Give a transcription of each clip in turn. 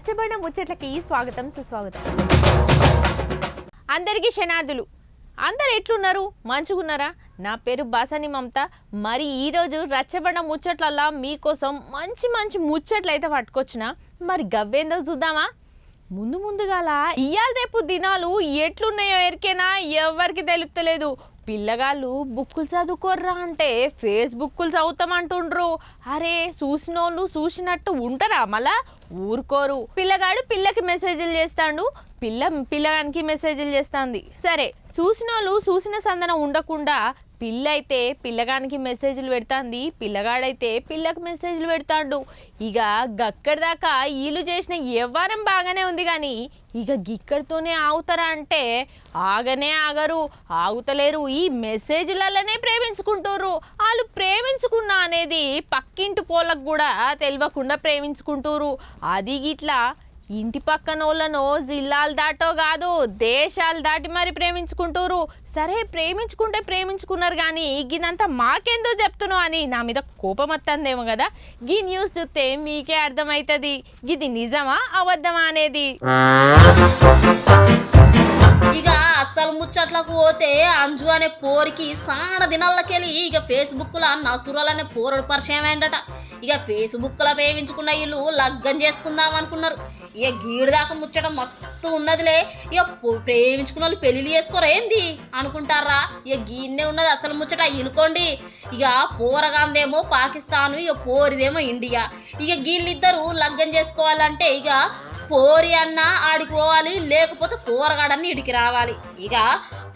రచ్చబండ ముచ్చట్లకి స్వాగతం సుస్వాగతం. అందరికీ క్షణార్థులు అందరు ఎట్లున్నారు? మంచిగున్నారా? నా పేరు బాసాని మమత. మరి ఈరోజు రచ్చబండ ముచ్చట్లల్లా మీకోసం మంచి మంచి ముచ్చట్లు అయితే పట్టుకొచ్చిన. మరి గవ్వేందో చూద్దామా? ముందు ముందుగాల ఇవాళ రేపు దినాలు ఎట్లున్నాయో ఎరికేనా ఎవరికి తెలుస్తలేదు పిల్లగాళ్ళు బుక్కులు చదువుకోర్రా అంటే ఫేస్బుక్లు చదువుతామంటుండ్రు. అరే చూసినోళ్ళు చూసినట్టు ఉంటారా మళ్ళా? ఊరుకోరు. పిల్లగాడు పిల్లకి మెసేజ్లు చేస్తాడు. పిల్ల పిల్లగానికి మెసేజ్లు చేస్తుంది. సరే చూసినోళ్ళు చూసిన సందన ఉండకుండా పిల్ల అయితే పిల్లగానికి మెసేజ్లు పెడతాంది. పిల్లగాడైతే పిల్లకు మెసేజ్లు పెడతాడు. ఇక గక్కడి దాకా వీళ్ళు చేసిన వ్యవహారం బాగానే ఉంది కానీ ఇక గిక్కడితోనే ఆగుతారా అంటే ఆగనే ఆగరు ఆగుతలేరు. ఈ మెసేజ్లలోనే ప్రేమించుకుంటారు వాళ్ళు ప్రేమించుకున్నా అనేది పక్కింటి పోలకు కూడా తెలియకుండా ప్రేమించుకుంటారు అది గిట్లా ఇంటి పక్కన వాళ్ళనో జిల్లాలు దాటో కాదు దేశాలు దాటి మరి ప్రేమించుకుంటారు. సరే ప్రేమించుకుంటే ప్రేమించుకున్నారు కానీ గిదంతా మాకెందుకు చెప్తున్నావు అని నా మీద కోపం వస్తుందేమో కదా. గీ న్యూస్ చూస్తే మీకే అర్థమవుతుంది గిది నిజమా అబద్ధమా అనేది. ఇక అస్సలు ముచ్చట్లకు పోతే అంజు అనే పోరికి సాన దినాలకెళ్ళి ఇక ఫేస్బుక్లో నసురాలనే పోరడు పరిచయం ఏంటట ఇక ఫేస్బుక్లో ప్రేమించుకున్న వీళ్ళు లగ్గం చేసుకుందాం అనుకున్నారు. ఇక గీడు దాకా ముచ్చట మస్తు ఉన్నదిలే. ఇక ప్రేమించుకున్న వాళ్ళు పెళ్ళిళ్ళు చేసుకోరా ఏంది? అనుకుంటారా? ఇక గీన్నే ఉన్నది అసలు ముచ్చట ఇనుకోండి. ఇక పోరగాందేమో పాకిస్తాను ఇక పోరిదేమో ఇండియా. ఇక వీళ్ళిద్దరూ లగ్గం చేసుకోవాలంటే ఇక పోరి అన్న ఆడికి పోవాలి లేకపోతే పోరగాడని ఇడికి రావాలి. ఇక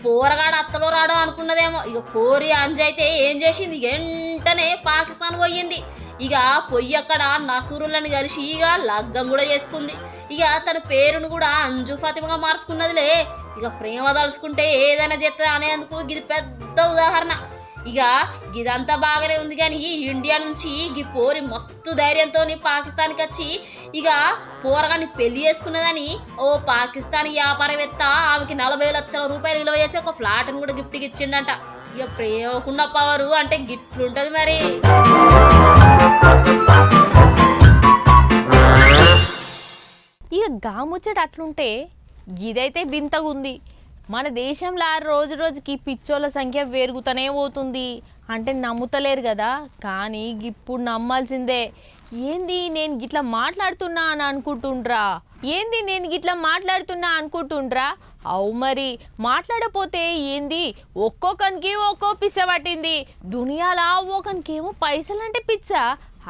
పోరగాడు అత్తలో రాడు అనుకున్నదేమో. ఇక పోరి అంజ అయితే ఏం చేసింది? వెంటనే పాకిస్తాన్ పోయింది. ఇక పొయ్యి అక్కడ నసూరులను కలిసి ఇక లగ్గం కూడా చేసుకుంది. ఇక తన పేరును కూడా అంజు ఫాతిమగా మార్చుకున్నదిలే. ఇక ప్రేమ తలుచుకుంటే ఏదైనా చేస్తా అనేందుకు ఇది పెద్ద ఉదాహరణ. ఇక ఇదంతా బాగానే ఉంది కానీ ఇండియా నుంచి ఈ పోరి మస్తు ధైర్యంతో పాకిస్తాన్కి వచ్చి ఇక పోరగాన్ని పెళ్ళి చేసుకున్నదని ఓ పాకిస్తాన్ వ్యాపారవేత్త ఆమెకి నలభై లక్షల రూపాయలు విలువ చేసి ఒక ఫ్లాట్ని కూడా గిఫ్ట్కి ఇచ్చిండంట. ఇక ప్రేమకున్న పవరు అంటే గిట్లుంటది మరి. ఇక గాముచ్చట అట్లుంటే ఇదైతే వింతగుంది. మన దేశంలో రోజు రోజుకి పిచ్చోళ్ళ సంఖ్య పెరుగుతూనే పోతుంది. అంటే నమ్ముతలేరు కదా. కానీ ఇప్పుడు నమ్మాల్సిందే. ఏంది నేను గిట్లా మాట్లాడుతున్నా అని అనుకుంటుండ్రా? ఏంది నేను గిట్లా మాట్లాడుతున్నా అనుకుంటుండ్రా? అవు మరి మాట్లాడపోతే ఏంది? ఒక్కొక్కనికి ఒక్కో పిచ్చ పట్టింది. దునియాలా ఒకనికేమో పైసలంటే పిచ్చ.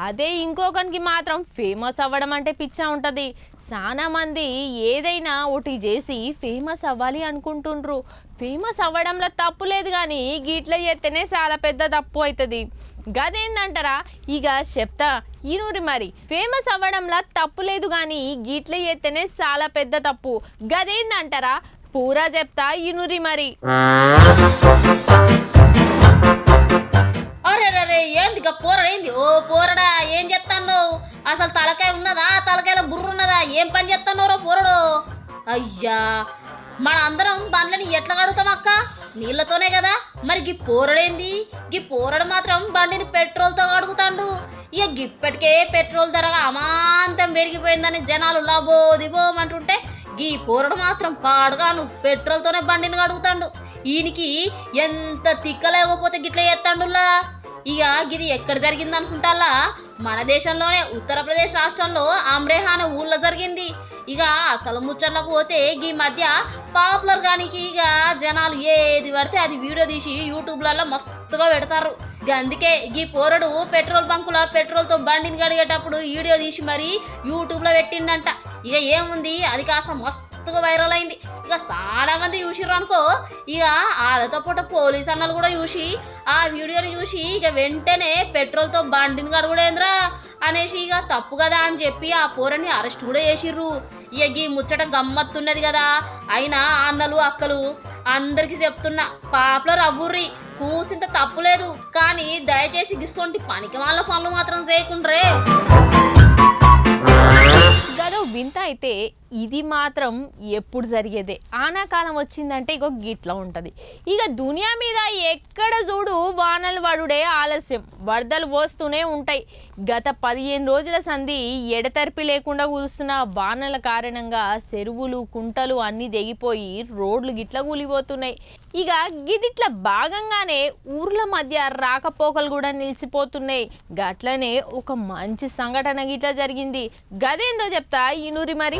అదే ఇంకొకరికి మాత్రం ఫేమస్ అవ్వడం అంటే పిచ్చా ఉంటుంది. చాలా మంది ఏదైనా ఒకటి చేసి ఫేమస్ అవ్వాలి అనుకుంటుండ్రు. ఫేమస్ అవ్వడంలో తప్పు లేదు కానీ గీట్ల చేస్తేనే చాలా పెద్ద తప్పు అవుతుంది గదేందంటారా? ఇక చెప్తా ఈనూరి మరి. ఫేమస్ అవ్వడంలో తప్పు లేదు కానీ గీట్ల చేస్తేనే చాలా పెద్ద తప్పు. గదేందంటారా? పూరా చెప్తా ఈనూరి మరి. అరే రే ఏంది? ఇక ఓ పోరడా? అసలు తలకాయ ఉన్నదా? తలకాయలో బుర్ర ఉన్నదా? ఏం పని చేస్తున్నారో పోరడు అయ్యా మన అందరం బండ్లని ఎట్లా కడుగుతాం అక్క? నీళ్ళతోనే కదా. మరి గీ పోరడేంది? గీ పోరడు మాత్రం బండిని పెట్రోల్తో కడుగుతాండు. ఇక గిప్పటికే పెట్రోల్ ధర అమాంతం పెరిగిపోయిందని జనాలు లాబోదిబోమంటుంటే గీ పోరడు మాత్రం పాడుగాను పెట్రోల్తోనే బండిని కడుగుతాండు. ఈయనకి ఎంత తిక్కలేకపోతే గిట్ల చేస్తాండులా ఇక ఇది ఎక్కడ జరిగింది అనుకుంటాలా మన దేశంలోనే ఉత్తరప్రదేశ్ రాష్ట్రంలో అమ్రేహా అనే ఊళ్ళో జరిగింది. ఇక అసలు ముచ్చట్లకు పోతే ఈ మధ్య పాపులర్ గానికి ఇక జనాలు ఏది పడితే అది వీడియో తీసి యూట్యూబ్లలో మస్తుగా పెడతారు. అందుకే ఈ పోరడు పెట్రోల్ బంకుల పెట్రోల్తో బండిని కడిగేటప్పుడు వీడియో తీసి మరి యూట్యూబ్లో పెట్టిండంట. ఇక ఏముంది? అది కాస్త మస్తుగా వైరల్ అయింది. ఇక చాలా మంది చూసిర్రు అనుకో ఇక వాళ్ళతో పాటు పోలీస్ అన్నలు కూడా చూసి ఆ వీడియోని చూసి ఇక వెంటనే పెట్రోల్తో బండిని కడుగుడేంద్రా అనేసి ఇక తప్పు కదా అని చెప్పి ఆ పోరని అరెస్ట్ కూడా చేసిర్రు. ఇక ఈ ముచ్చట గమ్మత్తున్నది కదా. అయినా అన్నలు అక్కలు అందరికి చెప్తున్నా పాపలో అవ్వుర్రి కూసింత తప్పులేదు కానీ దయచేసి గిస్సొంటి పనికి వాళ్ళ పనులు మాత్రం చేయకుండ్రే. గదో వింత అయితే ఇది మాత్రం ఎప్పుడు జరిగేదే. ఆనాకాలం వచ్చిందంటే ఇక గిట్లా ఉంటుంది. ఇక దునియా మీద ఎక్కడ చూడు వానలు పడుడే ఆలస్యం. వరదలు పోస్తూనే ఉంటాయి. గత పదిహేను రోజుల సంధి ఎడతెరిపి లేకుండా కురుస్తున్న వానల కారణంగా చెరువులు కుంటలు అన్నీ తెగిపోయి రోడ్లు గిట్ల కూలిపోతున్నాయి. ఇక గిదిట్ల భాగంగానే ఊర్ల మధ్య రాకపోకలు కూడా నిలిచిపోతున్నాయి. గట్లనే ఒక మంచి సంఘటన గిట్ల జరిగింది. గదేందో చెప్తా? ఈనూరి మరి?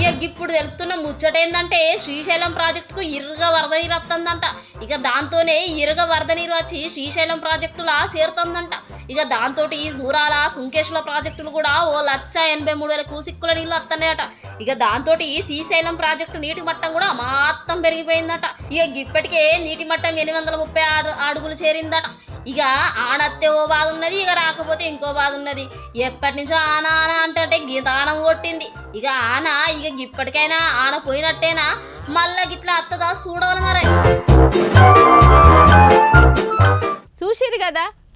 ఇక ఇప్పుడు తెలుస్తున్న ముచ్చట ఏంటంటే శ్రీశైలం ప్రాజెక్టుకు ఇరుగ వరద నీరు వస్తుందంట ఇక దాంతోనే ఇరుగ వరద నీరు వచ్చి శ్రీశైలం ప్రాజెక్టులా చేరుతుందంట. ఇక దాంతో ఈ సూరాల సుంకేశ్వర ప్రాజెక్టులు కూడా ఓ లచ్చ ఎనభై మూడు వేల కూసిక్కుల నీళ్ళు వస్తున్నాయట ఇక దాంతో శ్రీశైలం ప్రాజెక్టు నీటి మట్టం కూడా మాత్రం పెరిగిపోయిందట. ఇక ఇప్పటికే నీటి మట్టం ఎనిమిది వందల ముప్పై ఆరు అడుగులు చేరిందట. ఇక ఆనత్తే ఓ బాధ ఉన్నది ఇక రాకపోతే ఇంకో బాధ ఉన్నది. ఎప్పటి నుంచో ఆన ఆన అంటే గీతానం కొట్టింది. ఇక ఆన ఇక ఇప్పటికైనా ఆన పోయినట్టేనా? మళ్ళా గిట్లా అత్తదా చూడవాలి మరి.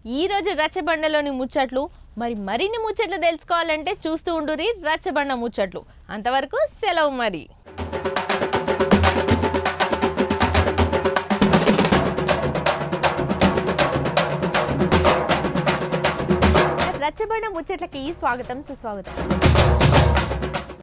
ఈరోజు రచ్చబండలోని ముచ్చట్లు మరి మరిన్ని ముచ్చట్లు తెలుసుకోవాలంటే చూస్తూ ఉండురి రచ్చబండ ముచ్చట్లు. అంతవరకు సెలవు మరి. రచ్చబండ ముచ్చట్లకి స్వాగతం సుస్వాగతం.